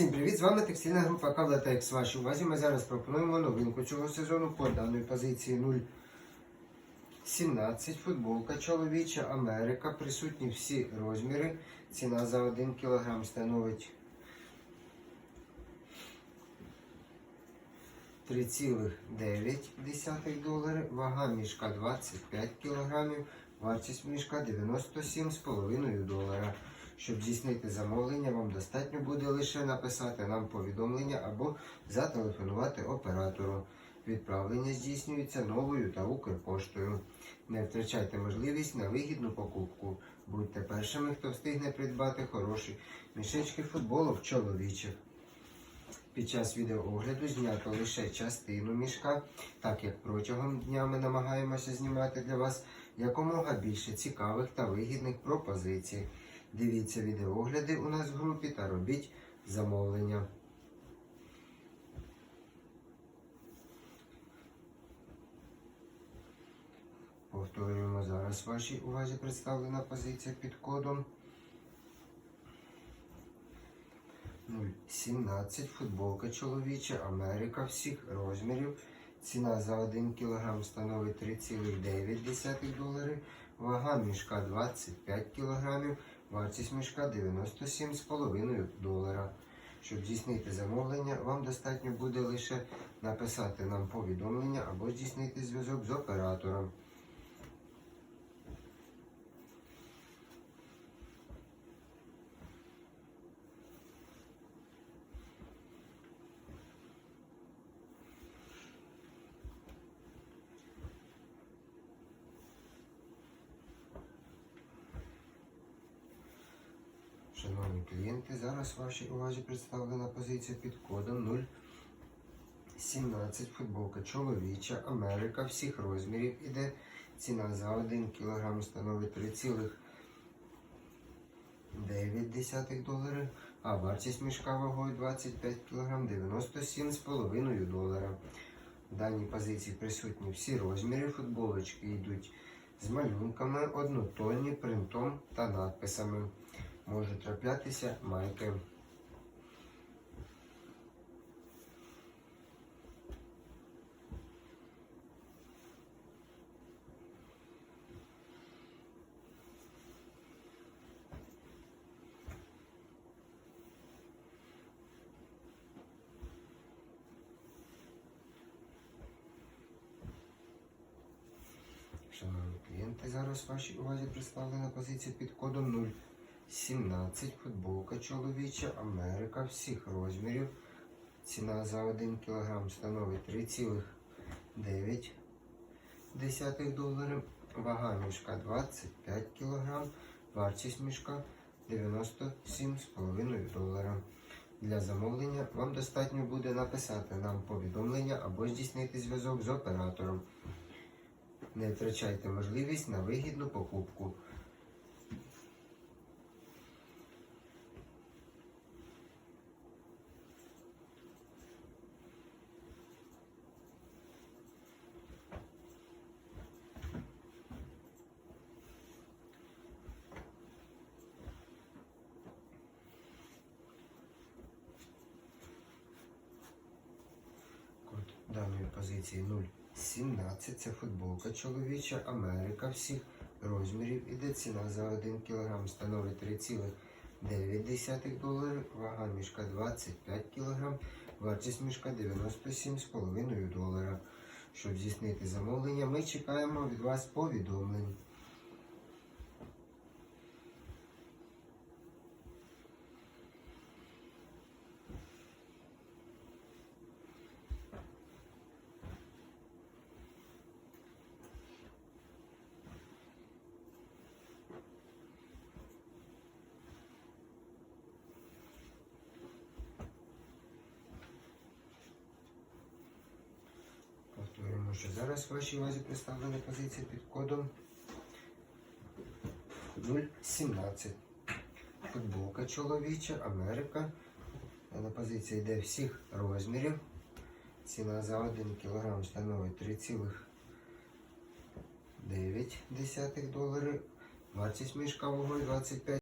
Всім привіт! З вами текстильна група Кавлатекс. Вашій увазі ми зараз пропонуємо новинку цього сезону по даної позиції 0,17 футболка чоловіча Америка. Присутні всі розміри. Ціна за 1 кг становить 3,9 долари. Вага мішка 25 кг. Вартість мішка 97,5 долара. Щоб здійснити замовлення, вам достатньо буде лише написати нам повідомлення або зателефонувати оператору. Відправлення здійснюється новою та Укрпоштою. Не втрачайте можливість на вигідну покупку. Будьте першими, хто встигне придбати хороші мішечки футболок чоловічих. Під час відеоогляду знято лише частину мішка, так як протягом дня ми намагаємося знімати для вас якомога більше цікавих та вигідних пропозицій. Дивіться відеоогляди у нас в групі та робіть замовлення. Повторюємо зараз вашій увазі представлена позиція під кодом 0,17 футболка чоловіча Америка всіх розмірів. Ціна за 1 кг становить 3,9 долари. Вага мішка 25 кг. Вартість мішка 97,5 долара. Щоб здійснити замовлення, вам достатньо буде лише написати нам повідомлення або здійснити зв'язок з оператором. Шановні клієнти, зараз вашій увазі представлена позиція під кодом 017 футболка чоловіча Америка всіх розмірів іде. Ціна за 1 кг становить 3,9 долари, а вартість мішка вагою 25 кг 97,5 долара. В даній позиції присутні всі розміри. Футболочки йдуть з малюнками, однотонні, принтом та надписами можуть траплятися майки. Шановні клієнти, зараз вашій увазі представлена позиція під кодом 0. 17 футболка чоловіча Америка всіх розмірів. Ціна за 1 кг становить 3,9 доларів. Вага мішка 25 кг. Вартість мішка 97,5 долара. Для замовлення вам достатньо буде написати нам повідомлення або здійснити зв'язок з оператором. Не втрачайте можливість на вигідну покупку. Код даної позиції 0,17. Це футболка чоловіча Америка всіх розмірів. Іде ціна за 1 кг становить 3,9 доларів. Вага мішка 25 кг. Вартість мішка 97,5 долара. Щоб здійснити замовлення, ми чекаємо від вас повідомлень. Повторюємо, що зараз в вашій увазі представлена позиція під кодом 017. Футболка чоловіча, Америка. Дана позиція йде всіх розмірів. Ціна за 1 кг становить 3,9 долари. Вартість мішка вагою 25